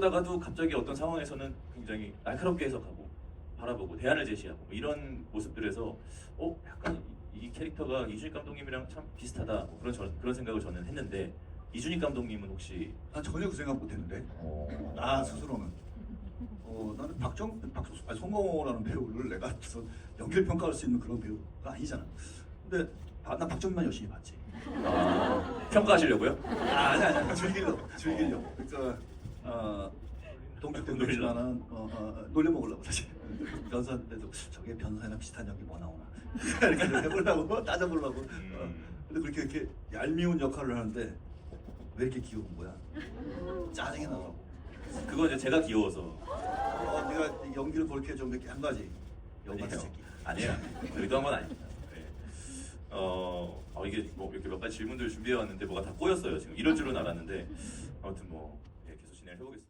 그러다가도 갑자기 어떤 상황에서는 굉장히 날카롭게 해석하고 바라보고 대안을 제시하고 뭐 이런 모습들에서 어 약간 이, 이 캐릭터가 이준익 감독님이랑 참 비슷하다 뭐 그런 저, 그런 생각을 저는 했는데 이준익 감독님은 혹시 난 전혀 그 생각 못했는데 어, 나 스스로는 어 나는 박정 박 아니, 송강호라는 배우를 내가 연기를 평가할 수 있는 그런 배우가 아니잖아. 근데 아, 난 박정만 열심히 봤지. 아, 평가하시려고요? 아, 아니 아니 아니 즐기려고 즐기려고. 그러니까 어, 동쪽도 놀지만은 어, 어, 놀려 먹으려고 사실 변사인데도 저게 변사랑 비슷한 연기 뭐 나오나 이렇게 좀 해보려고 따져보려고. 어, 음. 근데 그렇게 이렇게 얄미운 역할을 하는데 왜 이렇게 귀여운 거야? 짜증이 나서. 그건 이제 제가 귀여워서 어, 네가 연기를 그렇게 좀 이렇게 한 가지 아니에요. 새끼. 아니에요. 의도한 건 아닙니다. 네. 어, 어, 이게 뭐 이렇게 몇 가지 질문들 준비해 왔는데 뭐가 다 꼬였어요. 지금 이럴 줄은 알았는데 아무튼 뭐 예, 계속 진행을 해보겠습니다.